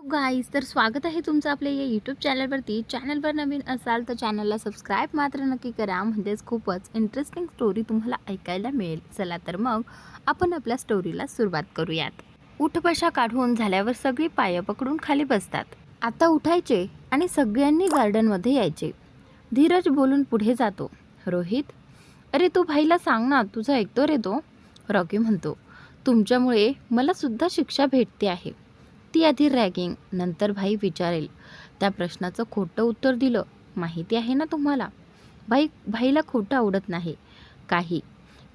Guys तर स्वागत आहे तुमचं आपल्या या यूट्यूब चॅनलवरती चॅनलवर नवीन असाल तर चॅनलला सबस्क्राईब मात्र नक्की करा. म्हणजेच खूपच इंटरेस्टिंग स्टोरी तुम्हाला ऐकायला मिळेल. चला तर मग आपण आपल्या स्टोरीला सुरुवात करूयात. उठबशा काढून झाल्यावर सगळी पाय पकडून खाली बसतात. आता उठायचे आणि सगळ्यांनी गार्डनमध्ये यायचे. धीरज बोलून पुढे जातो. रोहित अरे तू भाईला सांग ना तुझा ऐकतो रे तो. रॉकी म्हणतो तुमच्यामुळे मला सुद्धा शिक्षा भेटते आहे. ती आधी रॅगिंग नंतर भाई विचारेल. त्या प्रश्नाचं खोटं उत्तर दिलं. माहिती आहे ना तुम्हाला? भाई भाईला खोटं आवडत नाही. काही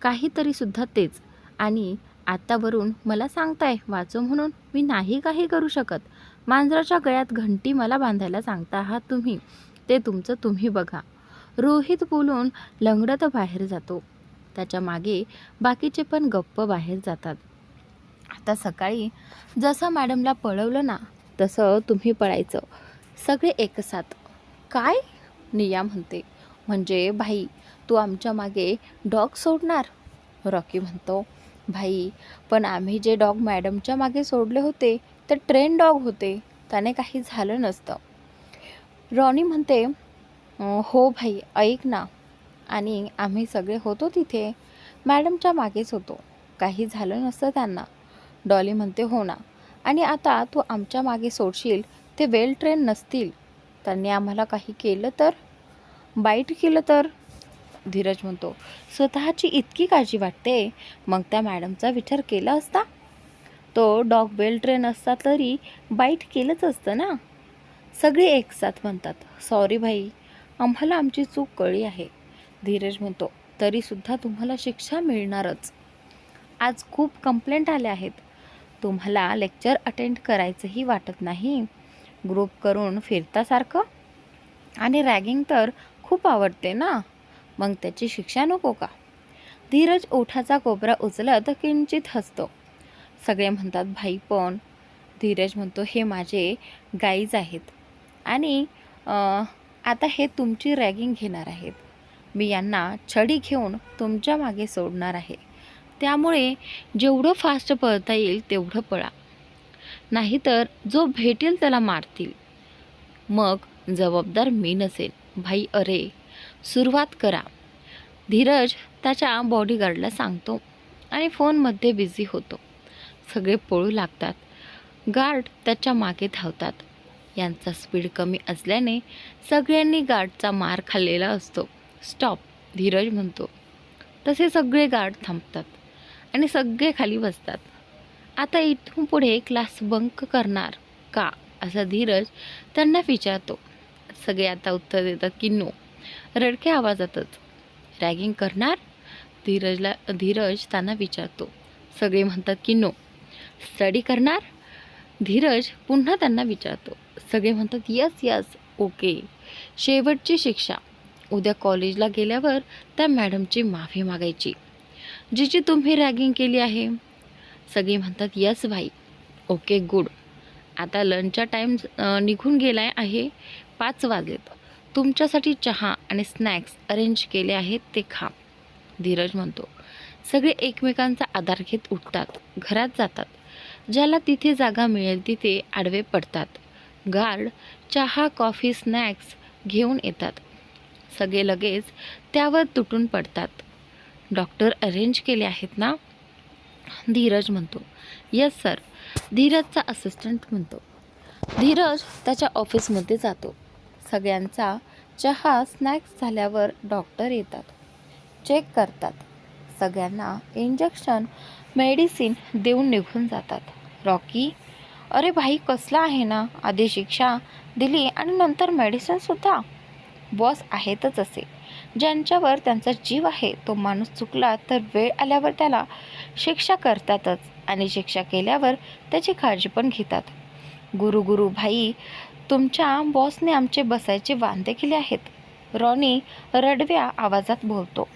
काहीतरी सुद्धा तेच. आणि आत्तावरून मला सांगताय वाचो म्हणून. मी नाही काही करू शकत. मांजराच्या गळ्यात घंटी मला बांधायला सांगता आहात तुम्ही. ते तुमचं तुम्ही बघा. रोहित बोलून लंगडत बाहेर जातो. त्याच्यामागे बाकीचे पण गप्प बाहेर जातात. आता सकाळी जसं मॅडमला पळवलं ना तसं तुम्ही पळायचं. सगळे एकसाथ. काय? निया म्हणते. म्हणजे भाई तू आमच्या मागे डॉग सोडणार? रॉकी म्हणतो. भाई पण आम्ही जे डॉग मॅडमच्या मागे सोडले होते ते ट्रेन डॉग होते. त्याने काही झालं नसतं. रॉनी म्हणते हो भाई ऐक ना. आणि आम्ही सगळे होतो तिथे. मॅडमच्या मागेच होतो. काही झालं नसतं त्यांना. डॉली म्हणते हो ना. आणि आता तू आमच्या मागे सोडशील ते वेल ट्रेन नसतील. त्यांनी आम्हाला काही केलं तर? बाईट केलं तर? धीरज म्हणतो. स्वतःची इतकी काळजी वाटते? मग त्या मॅडमचा विचार केला असता? तो डॉग बेल ट्रेन असता तरी बाईट केलंच असतं ना. सगळे एकसाथ म्हणतात. सॉरी भाई आम्हाला आमची चूक कळी आहे. धीरज म्हणतो. तरीसुद्धा तुम्हाला शिक्षा मिळणारच. आज खूप कंप्लेंट आल्या आहेत. तुम्हाला लेक्चर अटेंड करायचंही वाटत नाही. ग्रुप करून फिरतासारखं. आणि रॅगिंग तर खूप आवडते ना? मग त्याची शिक्षा नको का? धीरज ओठाचा कोपरा उचलत किंचित हसतो. सगळे म्हणतात भाई पण. धीरज म्हणतो हे माझे गाईज आहेत. आणि आता हे तुमची रॅगिंग घेणार आहेत. मी यांना छडी घेऊन तुमच्या मागे सोडणार आहे. त्यामुळे जेवढं फास्ट पळता येईल तेवढं पळा. नाहीतर जो भेटेल त्याला मारतील. मग जबाबदार मी नसेल. भाई अरे सुरुवात करा. धीरज त्याच्या बॉडीगार्डला सांगतो आणि फोनमध्ये बिझी होतो. सगळे पळू लागतात. गार्ड त्याच्यामागे धावतात. यांचा स्पीड कमी असल्याने सगळ्यांनी गार्डचा मार खाल्लेला असतो. स्टॉप धीरज म्हणतो. तसे सगळे गार्ड थांबतात. आणि सगळे खाली बसतात. आता इथून पुढे क्लास बंक करणार का? असा धीरज त्यांना विचारतो. सगळे आता उत्तर देतात की नो रडक्या आवाजातच. रॅगिंग करणार? धीरजला धीरज त्यांना विचारतो. सगळे म्हणतात की नो स्टडी करणार? धीरज पुन्हा त्यांना विचारतो. सगळे म्हणतात यस यस ओके शेवटची शिक्षा. उद्या कॉलेजला गेल्यावर त्या मॅडमची माफी मागायची. जिची तुम्ही रॅगिंग केली आहे. सगळी म्हणतात यस भाई ओके गुड आता लंचचा टाईम निघून गेला आहे पाच वाजलेत तुमच्यासाठी चहा आणि स्नॅक्स अरेंज केले आहेत ते खा. धीरज म्हणतो. सगळे एकमेकांचा आधार घेत उठतात घरात जातात. ज्याला तिथे जागा मिळेल तिथे आडवे पडतात. गार्ड चहा कॉफी स्नॅक्स घेऊन येतात. सगळे लगेच त्यावर तुटून पडतात. डॉक्टर अरेंज केले आहेत ना? धीरज म्हणतो. यस सर धीरजचा असिस्टंट म्हणतो. धीरज त्याच्या ऑफिसमध्ये जातो. सगळ्यांचा चहा स्नॅक्स झाल्यावर डॉक्टर येतात. चेक करतात. सगळ्यांना इंजेक्शन मेडिसिन देऊन निघून जातात. रॉकी अरे भाई कसला आहे ना? आधी शिक्षा दिली आणि नंतर मेडिसिनसुद्धा बॉस आहेतच असे. ज्यांच्यावर त्यांचा जीव आहे तो माणूस चुकला तर वेळ आल्यावर त्याला शिक्षा करतातच आणि शिक्षा केल्यावर त्याची काळजी पण घेतात. गुरु गुरु भाई तुमच्या बॉसने आमचे बसायचे वांदे केले आहेत. रॉनी रडव्या आवाजात बोलतो.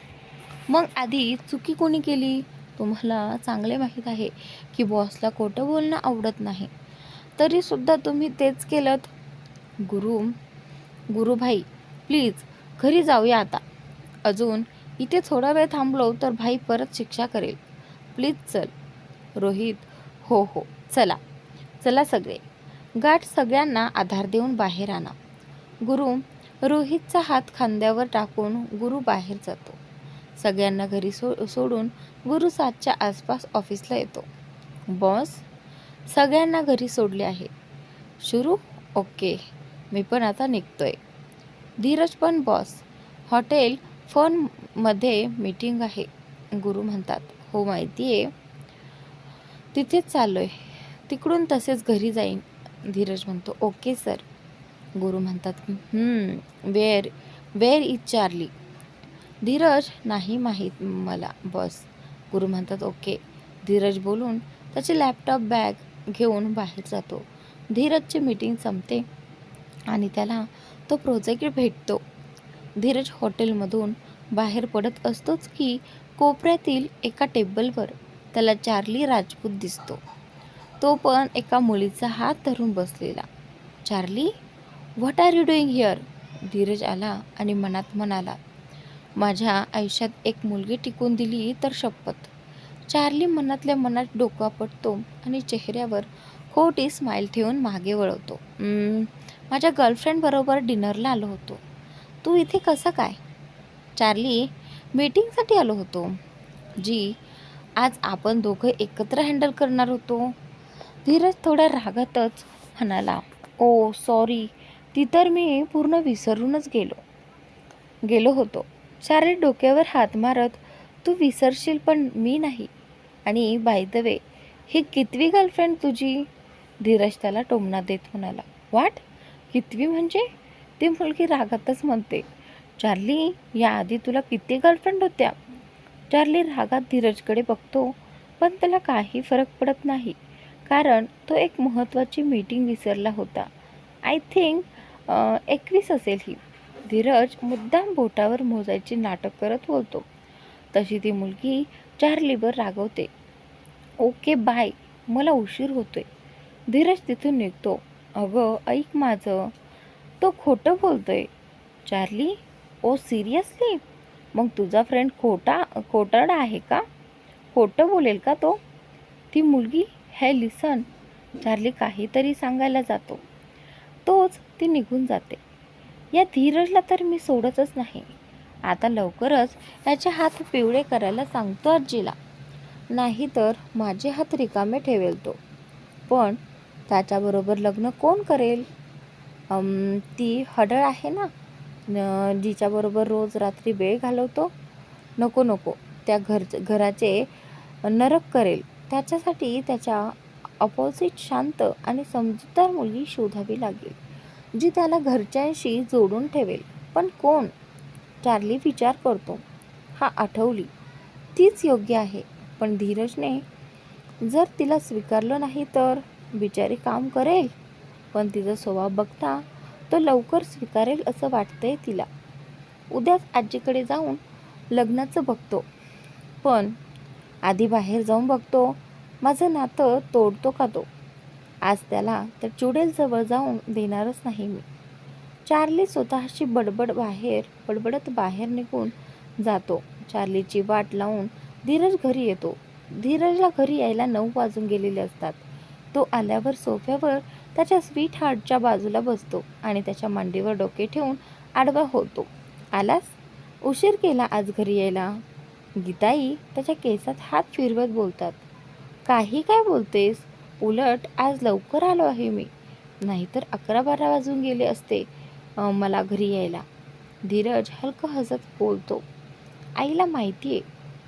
मग आधी चुकी कोणी केली? तुम्हाला चांगले माहीत आहे की बॉसला खोटं बोलणं आवडत नाही. तरीसुद्धा तुम्ही तेच केलं गुरु गुरुभाई प्लीज घरी जाऊया आता. अजून इथे थोडा वेळ थांबलो तर भाई परत शिक्षा करेल. प्लीज चल. रोहित हो हो. चला. चला सगळे. गाठ सगळ्यांना आधार देऊन बाहेर आणा. गुरु रोहितचा हात खांद्यावर टाकून गुरु बाहेर जातो. सगळ्यांना घरी सो सोडून गुरु सातच्या आसपास ऑफिसला येतो. बॉस सगळ्यांना घरी सोडले आहे. शुरू? ओके. मी पण आता निघतोय. धीरज पण बॉस. हॉटेल फोनमध्ये मीटिंग आहे गुरु म्हणतात. हो माहिती आहे तिथेच चाललो आहे तिकडून तसेच घरी जाईन धीरज म्हणतो. Okay sir. गुरु म्हणतात where where is Charlie. Dheeraj नाही माहीत मला बॉस. गुरु म्हणतात ओके. धीरज बोलून त्याचे लॅपटॉप बॅग घेऊन बाहेर जातो. धीरजची मीटिंग संपते आणि त्याला तो प्रोजेक्ट भेटतो. धीरज हॉटेलमधून बाहेर पडत असतोच की कोपऱ्यातील एका टेबलवर त्याला चार्ली राजपूत दिसतो. तो पण एका मुलीचा हात धरून बसलेला. Charlie what are you doing here Dheeraj आला आणि मनात म्हणाला माझ्या आयुष्यात एक मुलगी टिकून दिली तर शपथ. चार्ली मनातल्या मनात डोका पटतो आणि चेहऱ्यावर खोटी स्माईल ठेवून मागे वळवतो. माझ्या गर्लफ्रेंडबरोबर डिनरला आलो होतो. तू इथे कसं काय? चार्ली मीटिंगसाठी आलो होतो. जी आज आपण दोघं एकत्र हँडल करणार होतो. धीरज थोड्या रागातच म्हणाला ओ सॉरी ती तर मी पूर्ण विसरूनच गेलो. गेलो होतो. चार्ली डोक्यावर हात मारत तू विसरशील पण मी नाही. आणि बाय द वे ही कितवी गर्लफ्रेंड तुझी? धीरज त्याला टोमणा देत म्हणाला वाट कितवी म्हणजे? ती मुलगी रागातच म्हणते चार्ली याआधी तुला किती गर्लफ्रेंड होत्या? चार्ली रागात धीरजकडे बघतो पण त्याला काही फरक पडत नाही. कारण तो एक महत्त्वाची मीटिंग विसरला होता. आय थिंक एकवीस असेल ही. धीरज मुद्दाम बोटावर मोजायचे नाटक करत बोलतो. तशी ती मुलगी चार्लीवर रागवते. Okay bye. मला उशीर होतोय. धीरज तिथून निघतो. अगं ऐक माझं. तो खोटं बोलतोय. Charlie oh seriously? मग तुझा फ्रेंड खोटा खोटारडा आहे का? खोटं बोलेल का तो? ती मुलगी हे लिसन. चार्ली काहीतरी सांगायला जातो. तोच ती निघून जाते. या धीरजला तर मी सोडतच नाही. आता लवकरच याचे हात पिवळे करायला सांगतो आजीला. नाही तर माझे हात रिकामे ठेवेल तो. पण त्याच्याबरोबर लग्न कोण करेल? ती हडळ आहे ना? न- जिच्याबरोबर रोज रात्री वेळ घालवतो? नको नको. त्या घर घराचे नरक करेल. त्याच्यासाठी त्याच्या अपोजिट शांत आणि समजूतदार मुलगी शोधावी लागेल जी त्याला घरच्यांशी जोडून ठेवेल. पण कोण? चार्ली विचार करतो. हा आठवली. तीच योग्य आहे. पण धीरजने जर तिला स्वीकारलं नाही तर? बिचारी काम करेल पण तिचा स्वभाव बघता तो लवकर स्वीकारेल असं वाटतंय तिला. उद्याच आजीकडे जाऊन लग्नाचं बघतो. पण आधी बाहेर जाऊन बघतो. माझं नातं तोडतो का तो? आज त्याला तर चुडेलजवळ जाऊन देणारच नाही मी. चार्ली स्वतःशी बडबड बाहेर बडबडत बाहेर निघून जातो. चार्लीची वाट लावून धीरज घरी येतो. धीरजला घरी यायला नऊ वाजून गेलेले असतात. तो आल्यावर सोफ्यावर त्याच्या स्वीट हार्टच्या बाजूला बसतो आणि त्याच्या मांडीवर डोके ठेवून आडवा होतो. आलास? उशीर केला आज घरी यायला? गीताई त्याच्या केसात हात फिरवत बोलतात. काही काय बोलतेस? उलट आज लवकर आलो आहे मी. नाहीतर अकरा बारा वाजून गेले असते मला घरी यायला. धीरज हलकं हसत बोलतो. आईला माहिती आहे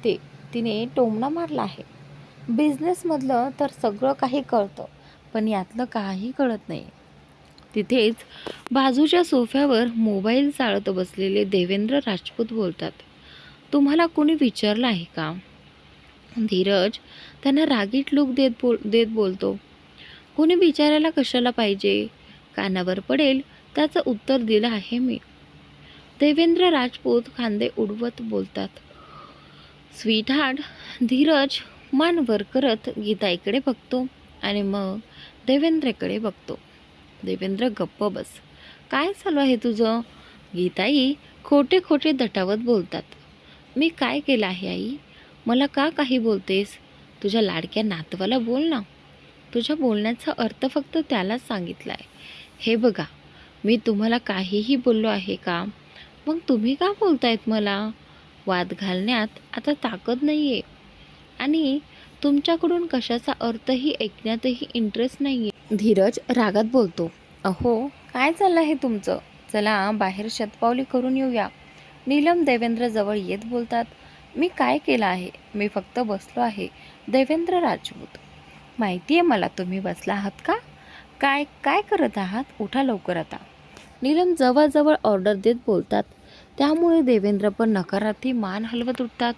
ते तिने टोमणा मारला आहे. बिझनेसमधलं तर सगळं काही कळतं पण यातलं काही कळत नाही. तिथेच बाजूच्या सोफ्यावर मोबाईल चाळत बसलेले देवेंद्र राजपूत बोलतात तुम्हाला कोणी विचारलं आहे का? धीरज त्यांना रागीट लूक देत बोल देत बोलतो कोणी विचारायला कशाला पाहिजे? कानावर पडेल त्याचं उत्तर दिलं आहे मी. देवेंद्र राजपूत खांदे उडवत बोलतात स्वीट हार्ट धीरज मान वर करत गीताईकडे बघतो आणि मग देवेंद्रकडे बघतो. देवेंद्र गप्प बस. काय चालू आहे तुझं? गीताई खोटे खोटे दटावत बोलतात. मी काय केलं आहे आई? मला का काही बोलतेस? तुझ्या लाडक्या नातवाला बोल ना. तुझ्या बोलण्याचा अर्थ फक्त त्यालाच सांगितला आहे हे बघा मी तुम्हाला काहीही बोललो आहे का? मग तुम्ही का बोलतायत मला? वाद घालण्यात आता ताकद नाही आहे आणि तुमच्याकडून कशाचा अर्थही ऐकण्यातही इंटरेस्ट नाही आहे धीरज रागात बोलतो. अहो काय चाललं आहे तुमचं? चला बाहेर शतपावली करून येऊया. नीलम देवेंद्र जवळ येत बोलतात मी काय केलं आहे? मी फक्त बसलो आहे. देवेंद्र राजपूत माहिती आहे मला तुम्ही बसला आहात का? काय काय करत आहात? उठा लवकर आता. नीलम जवळजवळ ऑर्डर देत बोलतात. त्यामुळे देवेंद्र पण नकारार्थी मान हलवत उठतात.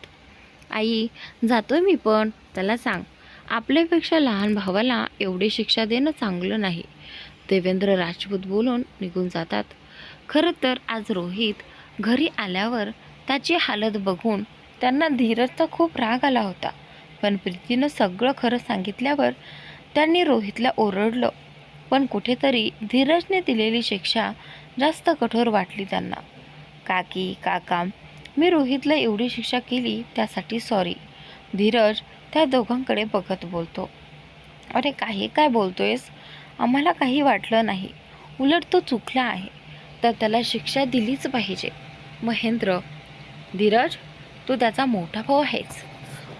आई जातोय मी पण. त्याला सांग. आपल्यापेक्षा लहान भावाला एवढी शिक्षा देणं चांगलं नाही. देवेंद्र राजपूत बोलून निघून जातात. खरं तर आज रोहित घरी आल्यावर त्याची हालत बघून त्यांना धीरजचा खूप राग आला होता. पण प्रीतीनं सगळं खरं सांगितल्यावर त्यांनी रोहितला ओरडलं. पण कुठेतरी धीरजने दिलेली शिक्षा जास्त कठोर वाटली त्यांना. काकी काका मी रोहितला एवढी शिक्षा केली त्यासाठी सॉरी धीरज त्या दोघांकडे बघत बोलतो. अरे काही काय बोलतोयस? आम्हाला काही वाटलं नाही. उलट तो चुकला आहे. तर त्याला शिक्षा दिलीच पाहिजे. महेंद्र धीरज तू त्याचा मोठा भाऊ आहेस.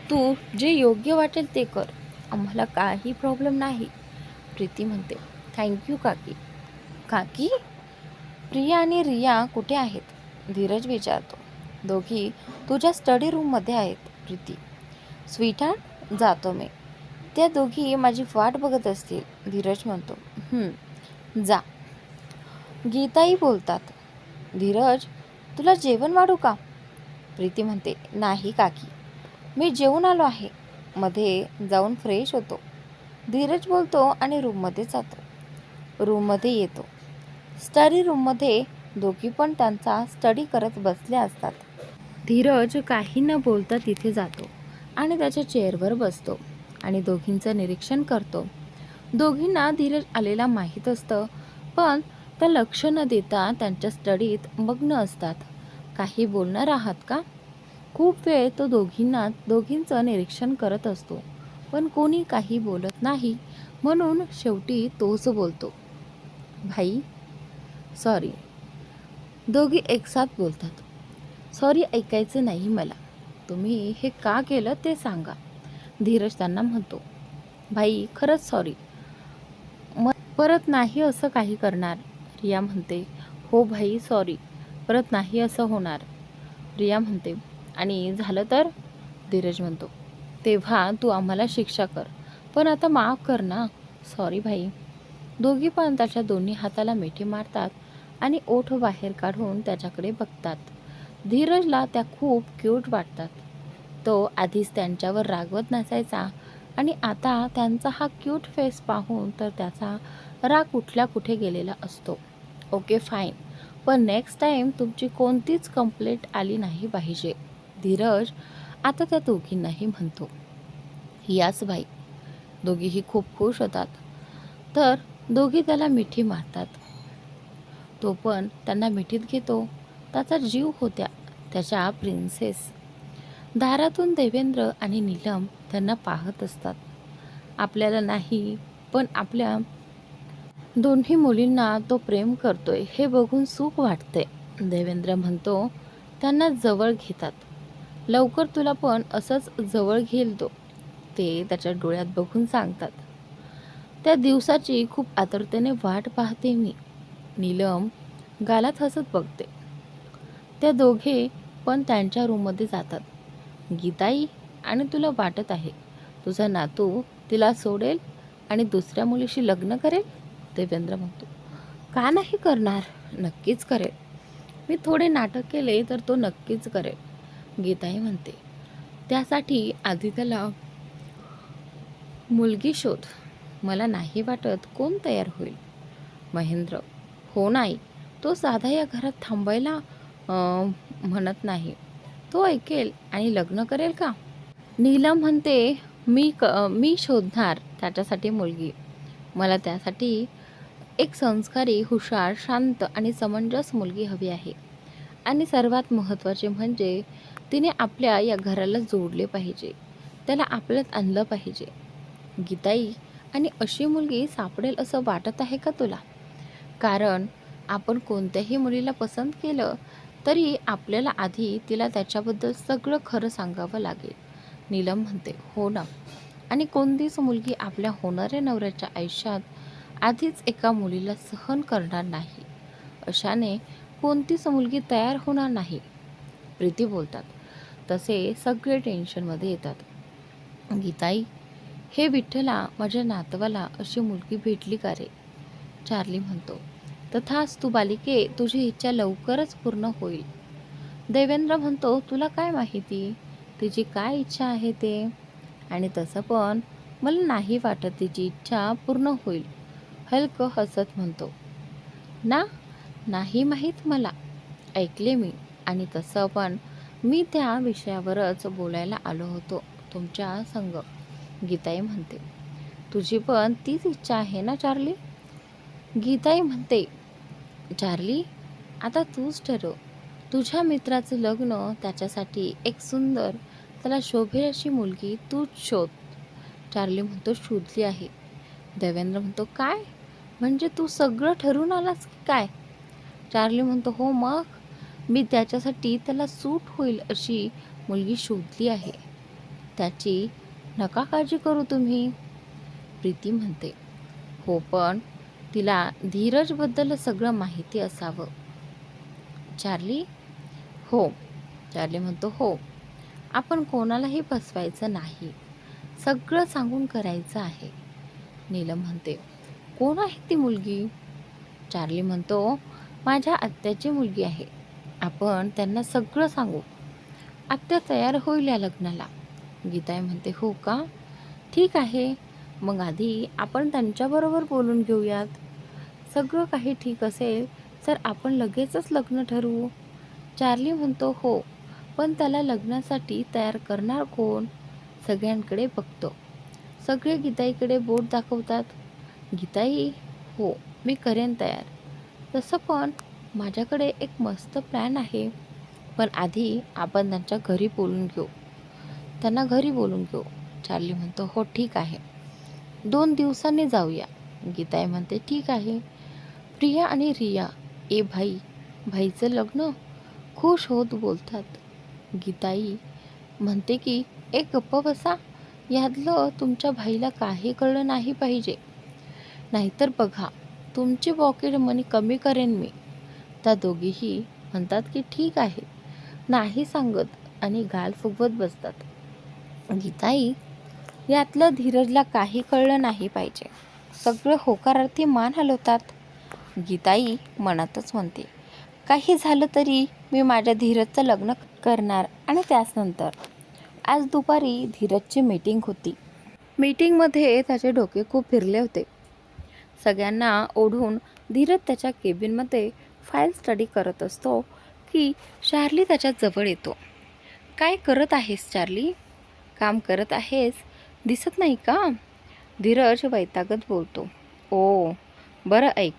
तू जे योग्य वाटेल ते कर. आम्हाला काही प्रॉब्लेम नाही. प्रीती म्हणते. थँक्यू काकी. काकी? प्रिया आणि रिया कुठे आहेत? धीरज विचारतो. दोघी तुझ्या स्टडी रूममध्ये आहेत प्रीती. स्वीटार्ट जातो मी. त्या दोघी माझी वाट बघत असतील धीरज म्हणतो. जा. गीताई बोलतात. धीरज तुला जेवण वाढू का? प्रीती म्हणते नाही काकी. मी जेवून आलो आहे. मध्ये जाऊन फ्रेश होतो. धीरज बोलतो आणि रूममध्ये जातो. रूममध्ये येतो. स्टडी रूममध्ये दोघी पण त्यांचा स्टडी करत बसल्या असतात. धीरज काही न बोलता तिथे जातो आणि त्याच्या चेअरवर बसतो आणि दोघींचं निरीक्षण करतो. दोघींना धीरज आलेला माहीत असतं पण त्या लक्ष न देता त्यांच्या स्टडीत मग्न असतात. काही बोलणार आहात का? खूप वेळ तो दोघींना दोघींचं निरीक्षण करत असतो पण कोणी काही बोलत नाही म्हणून शेवटी तोच बोलतो. भाई सॉरी दोघी एकसाथ बोलतात. सॉरी ऐकायचं नाही मला. तुम्ही हे का केलं ते सांगा. धीरज त्यांना म्हणतो. भाई खरंच सॉरी. म परत नाही असं काही करणार. रिया म्हणते. हो भाई सॉरी. परत नाही असं होणार. रिया म्हणते. आणि झालं तर? धीरज म्हणतो. तेव्हा तू आम्हाला शिक्षा कर. पण आता माफ कर ना. सॉरी भाई. दोघी पण त्याच्या दोन्ही हाताला मिठी मारतात आणि ओठ बाहेर काढून त्याच्याकडे बघतात. धीरजला त्या खूप क्यूट वाटतात. तो आधीच त्यांच्यावर रागवत नसायचा आणि आता त्यांचा हा क्यूट फेस पाहून तर त्याचा राग कुठल्या कुठे गेलेला असतो. ओके फाईन पण नेक्स्ट टाईम तुमची कोणतीच कंप्लेंट आली नाही पाहिजे. धीरज आता त्या दोघींनाही म्हणतो. याच बाई दोघीही खूप खुश होतात. तर दोघी त्याला मिठी मारतात. तो पण त्यांना मिठीत घेतो. त्याचा जीव होत्या त्याच्या प्रिन्सेस दारातून देवेंद्र आणि नीलम त्यांना पाहत असतात. आपल्याला नाही पण आपल्या दोन्ही मुलींना तो प्रेम करतोय हे बघून सुख वाटते देवेंद्र म्हणतो त्यांना जवळ घेतात. लवकर तुला पण असंच जवळ घेईल तो. ते त्याच्या डोळ्यात बघून सांगतात. त्या दिवसाची खूप आतुरतेने वाट पाहते मी. नीलम गालात हसत बघते. त्या दोघे पण त्यांच्या रूममध्ये जातात. गीताई आणि तुला वाटत आहे. तुझा नातू तिला सोडेल आणि दुसऱ्या मुलीशी लग्न करेल? देवेंद्र म्हणतो. का नाही करणार? नक्कीच करेल. मी थोडे नाटक केले तर तो नक्कीच करेल. गीताई म्हणते. त्यासाठी आधी त्याला मुलगी शोध. मला नाही वाटत कोण तयार होईल. महेंद्र हो नाही. तो साधा या घरात थांबायला म्हणत नाही. तो ऐकेल आणि लग्न करेल का? नीलम म्हणते मी क मी शोधणार त्याच्यासाठी मुलगी. मला त्यासाठी एक संस्कारी हुशार शांत आणि समंजस मुलगी हवी आहे. आणि सर्वात महत्त्वाचे म्हणजे तिने आपल्या या घराला जोडले पाहिजे. त्याला आपल्यात आणलं पाहिजे. गीताई आणि अशी मुलगी सापडेल असं वाटत आहे का तुला? कारण आपण कोणत्याही मुलीला पसंत केलं तरी आपल्याला आधी तिला त्याच्याबद्दल सगळं खरं सांगावं लागेल. नीलम म्हणते हो ना. आणि कोणतीच मुलगी आपल्या होणाऱ्या नवऱ्याच्या आयुष्यात आधीच एका मुलीला सहन करणार नाही. अशाने कोणतीच मुलगी तयार होणार नाही. प्रीती बोलतात. तसे सगळे टेन्शनमध्ये येतात. गीताई हे विठ्ठला माझ्या नातवाला अशी मुलगी भेटली का रे? चार्ली म्हणतो. तथास तू बालिके तुझी इच्छा लवकरच पूर्ण होईल. देवेंद्र म्हणतो तुला काय माहिती? तिची काय इच्छा आहे ते? आणि तसं पण मला नाही वाटत तिची इच्छा पूर्ण होईल हलकं हसत म्हणतो. ना नाही माहीत मला. ऐकले मी. आणि तसं पण मी त्या विषयावरच बोलायला आलो होतो तुमच्या संग गीताई म्हणते. तुझी पण तीच इच्छा आहे ना चार्ली? गीताई म्हणते चार्ली आता तूच ठरव. तुझ्या मित्राचं लग्न त्याच्यासाठी एक सुंदर त्याला शोभेल अशी मुलगी तूच शोध. चार्ली म्हणतो शोधली आहे. देवेंद्र म्हणतो काय? म्हणजे तू सगळं ठरवून आलास की काय? चार्ली म्हणतो हो मग मी त्याच्यासाठी त्याला सूट होईल अशी मुलगी शोधली आहे. त्याची नका काळजी करू तुम्ही. प्रीती म्हणते हो पण तिला धीरजबद्दल सगळं माहिती असावं. चार्ली? हो. चार्ली म्हणतो हो. आपण कोणालाही फसवायचं नाही. सगळं सांगून करायचं आहे. नीलम म्हणते कोण आहे ती मुलगी? चार्ली म्हणतो माझ्या आत्याची मुलगी आहे. आपण त्यांना सगळं सांगू. आत्या तयार होईल या लग्नाला. गीताई म्हणते हो का? ठीक आहे. मग आधी आपण त्यांच्याबरोबर बोलून घेऊयात. सगळं काही ठीक असेल तर आपण लगेचच लग्न ठरवू. चार्ली म्हणतो हो पण त्याला लग्नासाठी तयार करणार कोण? सगळ्यांकडे बघतो. सगळे गीताईकडे बोट दाखवतात. गीताई हो मी करेन तयार. तसं पण माझ्याकडे एक मस्त प्लॅन आहे. पण आधी आपण त्यांच्या घरी बोलून घेऊ. त्यांना घरी बोलून घेऊ. चार्ली म्हणतो हो ठीक आहे. दोन दिवसांनी जाऊया. गीताई म्हणते ठीक आहे. प्रिया आणि रिया ए भाई भाईचं लग्न? खुश होत बोलतात. गीताई म्हणते की एक गप्प बसा यातलं तुमच्या भाईला काही कळलं नाही पाहिजे. नाहीतर बघा तुमची पॉकेट मनी कमी करेन मी. त्या दोघीही म्हणतात की ठीक आहे. नाही सांगत आणि गाल फुगवत बसतात. गीताई यातलं धीरजला काही कळलं नाही पाहिजे. सगळं होकारार्थी मान हलवतात. गीताई मनातच म्हणते काही झालं तरी मी माझ्या धीरजचं लग्न करणार आणि त्याचनंतर. आज दुपारी धीरजची मीटिंग होती. मीटिंगमध्ये त्याचे डोके खूप फिरले होते. सगळ्यांना ओढून धीरज त्याच्या केबिनमध्ये फाईल स्टडी करत असतो की शार्ली त्याच्याजवळ येतो. काय करत आहेस चार्ली काम करत आहेस? दिसत नाही का? धीरज वैतागत बोलतो. ओ बरं ऐक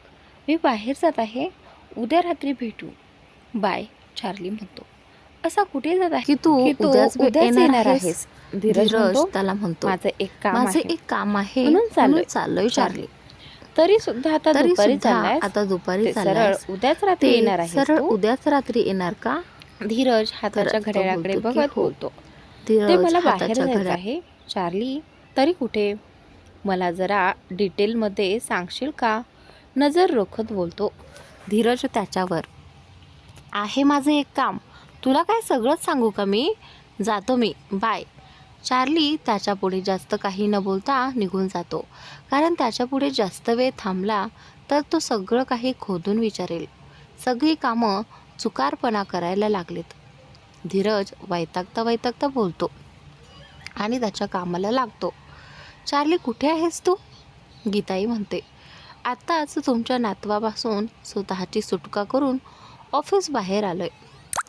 मी बाहेर जात आहे. उद्या रात्री भेटू. बाय चार्ली म्हणतो. असा कुठे जात आहे? की तू उद्याच येणार आहेस? धीरज त्याला म्हणतो माझं एक काम माझे आहे एक काम आहे. म्हणून. म्हणून चाललोय. चार्ली. तरी सुद्धा आता दुपारी आता दुपारी सरळ. उद्याच रात्री येणार आहे सरळ उद्याच रात्री येणार का? धीरज हाताच्या घड्याळाकडे बघत हो. बोलतो. ते मला बाहेर जायचं आहे. चार्ली तरी कुठे? मला जरा डिटेलमध्ये सांगशील का? नजर रोखत बोलतो. धीरज त्याच्यावर. आहे माझं एक काम. तुला काय सगळंच सांगू का मी? जातो मी. बाय. चार्ली त्याच्यापुढे जास्त काही न बोलता निघून जातो. कारण त्याच्यापुढे जास्त वेळ थांबला तर तो सगळं काही खोदून विचारेल. सगळी कामं चुकारपणा करायला लागलेत. धीरज वैतागता वैतागता बोलतो. आणि त्याच्या कामाला लागतो. चार्ली कुठे आहेस तू? गीताई म्हणते. आत्ताच तुमच्या नातवापासून स्वतःची सुटका करून ऑफिस बाहेर आलोय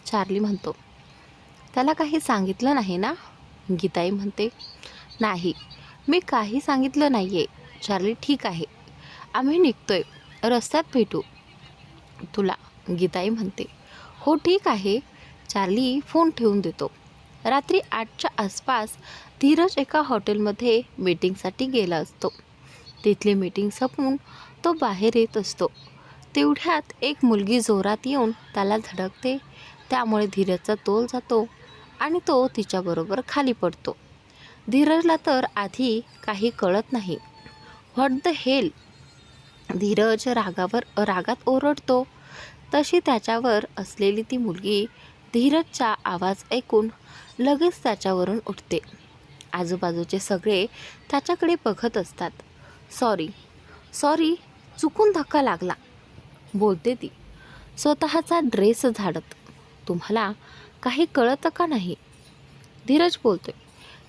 चार्ली म्हणतो. त्याला काही सांगितलं नाही ना? गीताई म्हणते. नाही मी काही सांगितलं नाही आहे चार्ली ठीक आहे. आम्ही निघतोय. रस्त्यात भेटू. तुला गीताई म्हणते. हो ठीक आहे. चार्ली फोन ठेवून देतो. रात्री आठच्या आसपास धीरज एका हॉटेलमध्ये मीटिंगसाठी गेला असतो. तिथली मीटिंग संपवून तो बाहेर येत असतो. तेवढ्यात एक मुलगी जोरात येऊन त्याला धडकते. त्यामुळे धीरजचा तोल जातो आणि तो तिच्याबरोबर खाली पडतो. धीरजला तर आधी काही कळत नाही. व्हॉट द हेल धीरज रागावर रागात ओरडतो. तशी त्याच्यावर असलेली ती मुलगी धीरजचा आवाज ऐकून लगेच त्याच्यावरून उठते. आजूबाजूचे सगळे त्याच्याकडे बघत असतात. सॉरी सॉरी चुकून धक्का लागला. बोलते ती. स्वतःचा ड्रेस झाडत. तुम्हाला काही कळतं का नाही? धीरज बोलतोय.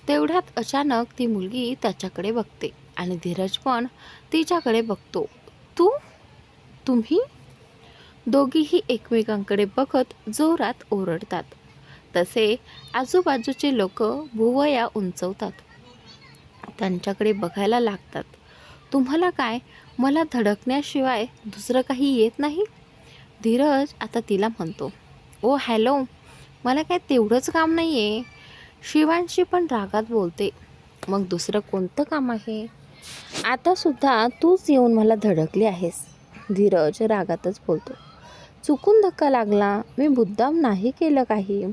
तेवढ्यात अचानक ती मुलगी त्याच्याकडे बघते आणि धीरज पण तिच्याकडे बघतो. तू? तुम्ही? दोघीही एकमेकांकडे बघत जोरात ओरडतात. तसे आजूबाजूचे लोक भुवया उंचवतात. त्यांच्याकडे बघायला लागतात. तुम्हाला काय? मला धडकण्याशिवाय दुसरं काही येत नाही? धीरज आता तिला म्हणतो. Oh hello. मला काय तेवढंच काम नाही आहे शिवांशी पण रागात बोलते. मग दुसरं कोणतं काम आहे? आतासुद्धा तूच येऊन मला धडकली आहेस. धीरज रागातच बोलतो. चुकून धक्का लागला. मी मुद्दाम नाही केलं काही.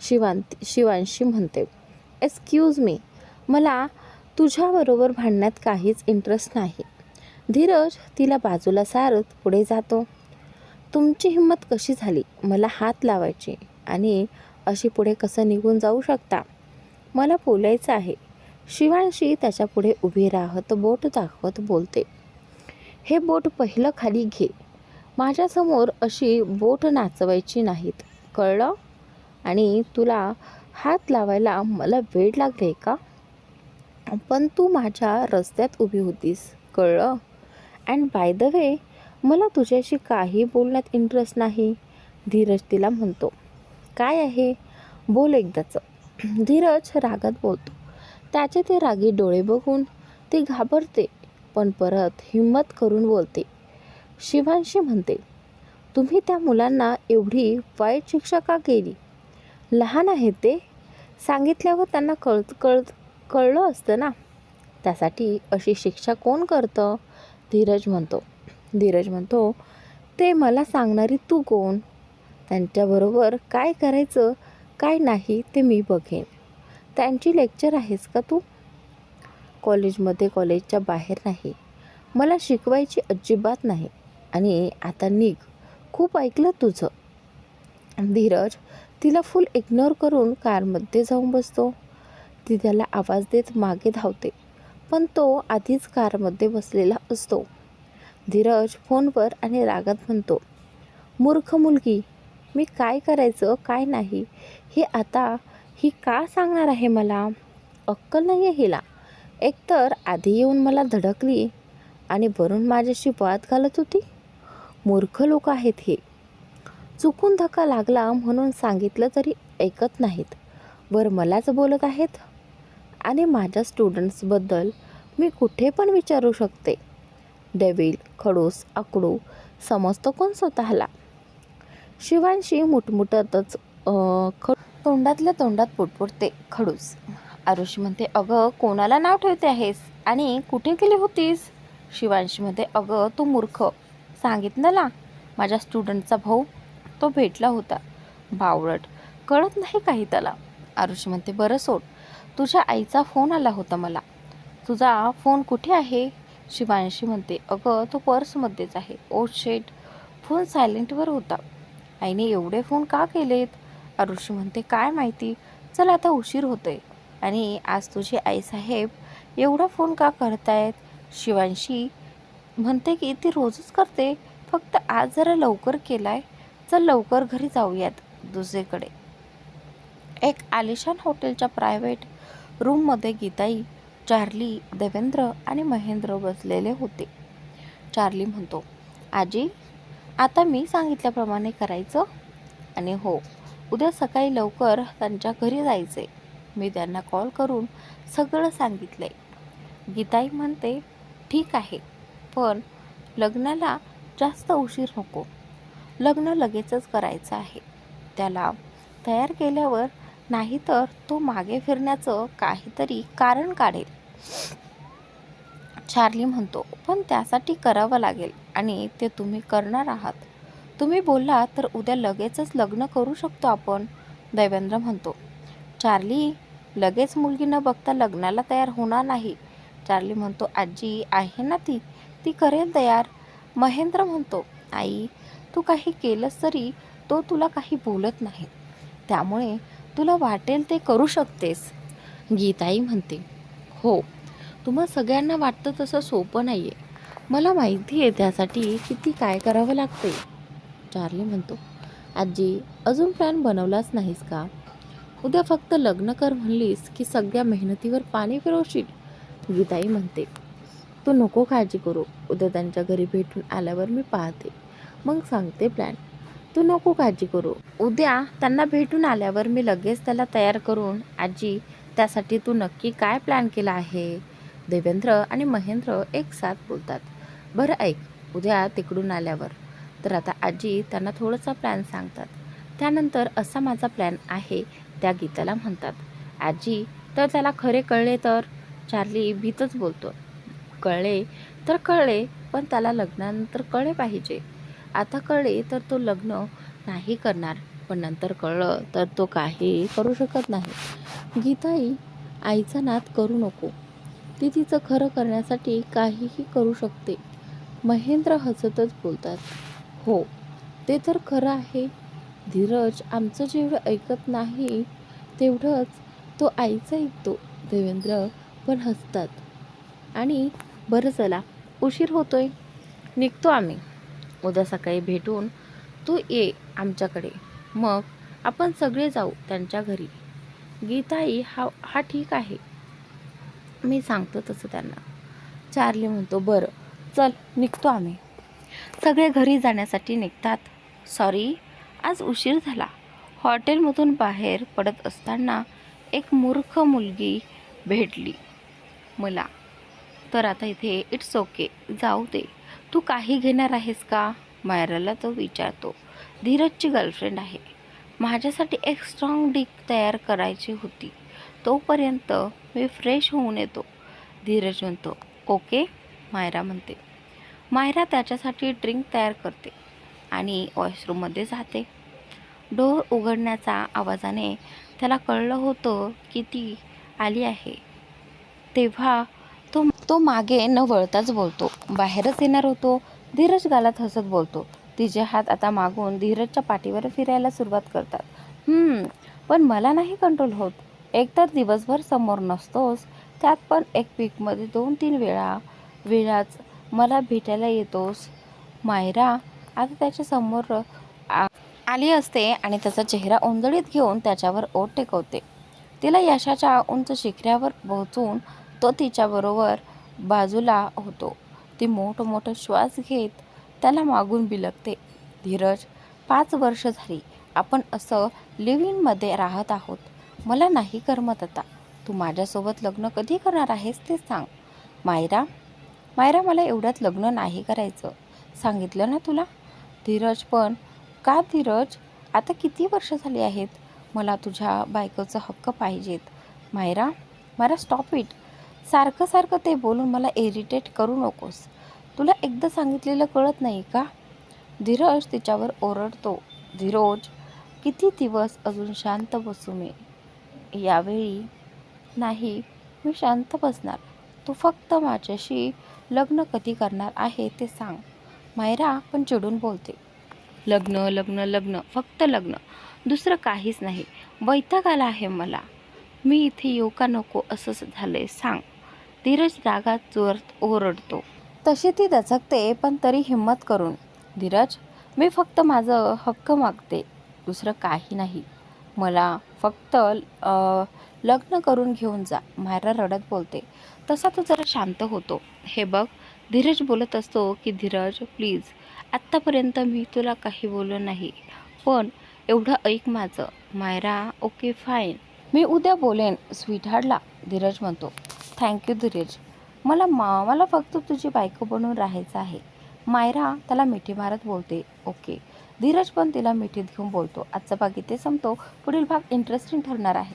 शिवांत शिवांशी म्हणते. एक्सक्यूज मी मला तुझ्याबरोबर भांडण्यात काहीच इंटरेस्ट नाही. धीरज तिला बाजूला सारत पुढे जातो. तुमची हिंमत कशी झाली? मला हात लावायची. आणि अशी पुढे कसं निघून जाऊ शकता? मला बोलायचं आहे. शिवांशी त्याच्या पुढे उभी राहत बोट दाखवत बोलते. हे बोट पहिलं खाली घे. माझ्यासमोर अशी बोट नाचवायची नाहीत. कळलं? आणि तुला हात लावायला मला वेळ लागले का? पण तू माझ्या रस्त्यात उभी होतीस कळलं? अँड बाय द वे मला तुझ्याशी काही बोलण्यात इंटरेस्ट नाही धीरज तिला म्हणतो. काय आहे? बोल एकदाचं. धीरज रागात बोलतो. त्याचे ते रागी डोळे बघून ती घाबरते पण परत हिंमत करून बोलते. शिवांशी म्हणते तुम्ही त्या मुलांना एवढी वाईट शिक्षा का केली? लहान आहे ते? सांगितल्यावर त्यांना कळ कळ कळलं असतं ना. त्यासाठी अशी शिक्षा कोण करतं? धीरज म्हणतो. धीरज म्हणतो ते मला सांगणारी तू कोण? त्यांच्याबरोबर काय करायचं? काय नाही ते मी बघेन. त्यांची लेक्चर आहेस का तू? कॉलेजमध्ये कॉलेजच्या बाहेर नाही. मला शिकवायची अजिबात नाही. आणि आता निघ. खूप ऐकलं तुझं. धीरज तिला फुल इग्नोर करून कारमध्ये जाऊन बसतो. ती त्याला आवाज देत मागे धावते पण तो आधीच कारमध्ये बसलेला असतो. धीरज फोनवर आणि रागात म्हणतो मूर्ख मुलगी मी काय करायचं काय नाही? हे आता ही का सांगणार आहे मला? अक्कल नाही आहे हिला. एकतर आधी येऊन मला धडकली आणि वरून माझ्याशी वाद घालत होती? मूर्ख लोक आहेत हे. चुकून धक्का लागला म्हणून सांगितलं तरी ऐकत नाहीत. बरं मलाच बोलत आहेत? आणि माझ्या स्टुडंट्सबद्दल मी कुठे पण विचारू शकते. डेविल खडूस आकडू समजतो कोण स्वतःला? शिवांशी मुटमुटतच ख तोंडातल्या तोंडात पुटपुटते खडूस. आरुषी म्हणते अगं कोणाला नाव ठेवते आहेस? आणि कुठे गेली होतीस? शिवांशी म्हणते अगं तू मूर्ख. सांगितलं ना माझ्या स्टुडंटचा भाऊ तो भेटला होता. बावळट. कळत नाही काही त्याला. आरुषी म्हणते बरं सोड. तुझ्या आईचा फोन आला होता मला. तुझा फोन कुठे आहे? शिवांशी म्हणते. अगं तो पर्समध्येच आहे. ओ शेट फोन सायलेंटवर होता. आईने एवढे फोन का केलेत? अरुषी म्हणते काय माहिती? चल आता उशीर होतोय. आणि आज तुझी आईसाहेब एवढा फोन का करतायत? शिवांशी म्हणते की ती रोजच करते. फक्त आज जरा लवकर केलाय. चल लवकर घरी जाऊयात दुसरीकडे. एक आलिशान हॉटेलच्या प्रायव्हेट रूममध्ये गीताई चार्ली देवेंद्र आणि महेंद्र बसलेले होते. चार्ली म्हणतो आजी आता मी सांगितल्याप्रमाणे करायचं? आणि हो उद्या सकाळी लवकर त्यांच्या घरी जायचे. मी त्यांना कॉल करून सगळं सांगितलं आहे गीताई म्हणते ठीक आहे पण लग्नाला जास्त उशीर नको. लग्न लगेचच करायचं आहे. त्याला तयार केल्यावर नाहीतर तो मागे फिरण्याचं काहीतरी कारण काढेल. चार्ली म्हणतो पण त्यासाठी करावं लागेल आणि ते तुम्ही करणार आहात. तुम्ही बोलला तर उद्या लगेचच लग्न करू शकतो आपण देवेंद्र म्हणतो. चार्ली लगेच मुलगी न बघता लग्नाला तयार होणार नाही. चार्ली म्हणतो आजी आहे ना ती? ती करेल तयार. महेंद्र म्हणतो आई तू काही केलंस तरी तो तुला काही बोलत नाही. त्यामुळे तुला वाटेल ते करू शकतेस. गीताई म्हणते हो तुम्हा सगळ्यांना वाटतं तसं सोपं नाही आहे मला माहिती आहे त्यासाठी किती काय करावं लागते चार्ली म्हणतो आजी अजून प्लॅन बनवलाच नाहीस का? उद्या फक्त लग्न कर म्हणलीस की सगळ्या मेहनतीवर पाणी फिरवशील. गीताई म्हणते तू नको काळजी करू. उद्या त्यांच्या घरी भेटून आल्यावर मी पाहते. मग सांगते प्लॅन तू नको काळजी करू. उद्या त्यांना भेटून आल्यावर मी लगेच त्याला तयार करून आजी त्यासाठी तू नक्की काय प्लॅन केला आहे? देवेंद्र आणि महेंद्र एक साथ बोलतात. बरं ऐक उद्या तिकडून आल्यावर. तर आता आजी त्यांना थोडासा प्लॅन सांगतात. त्यानंतर असा माझा प्लॅन आहे त्या गीताला म्हणतात. आजी तर त्याला खरे कळले तर? चार्ली भीतच बोलतो. कळले तर कळले पण त्याला लग्नानंतर कळले पाहिजे. आता कळले तर तो लग्न नाही करणार. पण नंतर कळलं तर तो काही करू शकत नाही. गीताई आईचा नाद करू नको. ती तिचं खरं करण्यासाठी काहीही करू शकते. महेंद्र हसतच बोलतात. हो ते तर खरं आहे. धीरज आमचं जेवढं ऐकत नाही तेवढंच तो आईचं ऐकतो. देवेंद्र पण हसतात. आणि बरं चला उशीर होतोय. निघतो आम्ही. उद्या सकाळी भेटून तू ये आमच्याकडे. मग आपण सगळे जाऊ त्यांच्या घरी. गीताई हा हा ठीक आहे. मी सांगतो तसं त्यांना. चार्ली म्हणतो बरं चल निघतो आम्ही. सगळे घरी जाण्यासाठी निघतात. सॉरी आज उशीर झाला. हॉटेलमधून बाहेर पडत असताना एक मूर्ख मुलगी भेटली. मला. तर आता इथे इट्स ओके जाऊ दे. तू काही घेणार आहेस का? मायराला तो विचारतो. धीरजची गर्लफ्रेंड आहे. माझ्यासाठी एक स्ट्रॉंग डिक तयार करायची होती. तोपर्यंत मी फ्रेश होऊन येतो. धीरज म्हणतो ओके मायरा म्हणते. मायरा त्याच्यासाठी ड्रिंक तयार करते आणि वॉशरूममध्ये जाते. डोर उघडण्याचा आवाजाने त्याला कळलं होतं की ती आली आहे. तेव्हा तो मागे न वळताच बोलतो. बाहेरच येणार होतो. धीरज गालात हसत बोलतो. तिचे हात आता मागून धीरजच्या पाठीवर फिरायला सुरुवात करतात. "हम्म, पण मला नाही कंट्रोल होत. एकतर दिवसभर समोर नसतोस. त्यात पण एक वीकमध्ये दोन तीन वेळा वेळाच मला भेटायला येतोस. मायरा आता त्याच्यासमोर आ- आली असते आणि त्याचा चेहरा ओंजळीत घेऊन त्याच्यावर ओट टेकवते. तिला यशाच्या उंच शिखऱ्यावर पोहोचून तो तिच्याबरोबर बाजूला होतो. ती मोठमोठं श्वास घेत त्याला मागून बिलगते. धीरज पाच वर्ष झाली. आपण असं लिव्ह इनमध्ये राहत आहोत. मला नाही करमत आता. तू माझ्यासोबत लग्न कधी करणार आहेस ते सांग. मायरा मायरा मला एवढ्यात लग्न नाही करायचं. सांगितलं ना तुला? धीरज पण का धीरज? आता किती वर्ष झाली आहेत? मला तुझ्या बायकोचं हक्क पाहिजेत. मायरा मायरा स्टॉप इट सारखं सारखं ते बोलून मला इरिटेट करू नकोस. तुला एकदा सांगितलेलं कळत नाही का? धीरज तिच्यावर ओरडतो. धीरोज किती दिवस अजून शांत बसू मी? यावेळी नाही मी शांत बसणार. तू फक्त माझ्याशी लग्न कधी करणार आहे ते सांग. मायरा पण चिडून बोलते. लग्न लग्न लग्न फक्त लग्न. दुसरं काहीच नाही. वैताग आला आहे मला. मी इथे येऊ का नको असंच झालं आहे सांग. धीरज रागात जोर ओरडतो. तशी ती दचकते पण तरी हिंमत करून. धीरज मी फक्त माझं हक्क मागते दुसरं काही नाही. मला फक्त लग्न करून घेऊन जा मायरा रडत बोलते. तसा तो जरा शांत होतो. हे बघ धीरज बोलत असतो की धीरज प्लीज आत्तापर्यंत मी तुला काही बोललो नाही पण एवढं ऐक माझं. Myra okay fine. मी उद्या बोलेन स्वीटहार्डला धीरज म्हणतो. थँक्यू धीरज मला मा मला फक्त तुझी बायको बनून राहायचं आहे. मायरा त्याला मिठी मारत बोलते. ओके धीरज पण तिला मिठीत घेऊन बोलतो. आजचा भाग इथे संपतो. पुढील भाग इंटरेस्टिंग ठरणार आहे.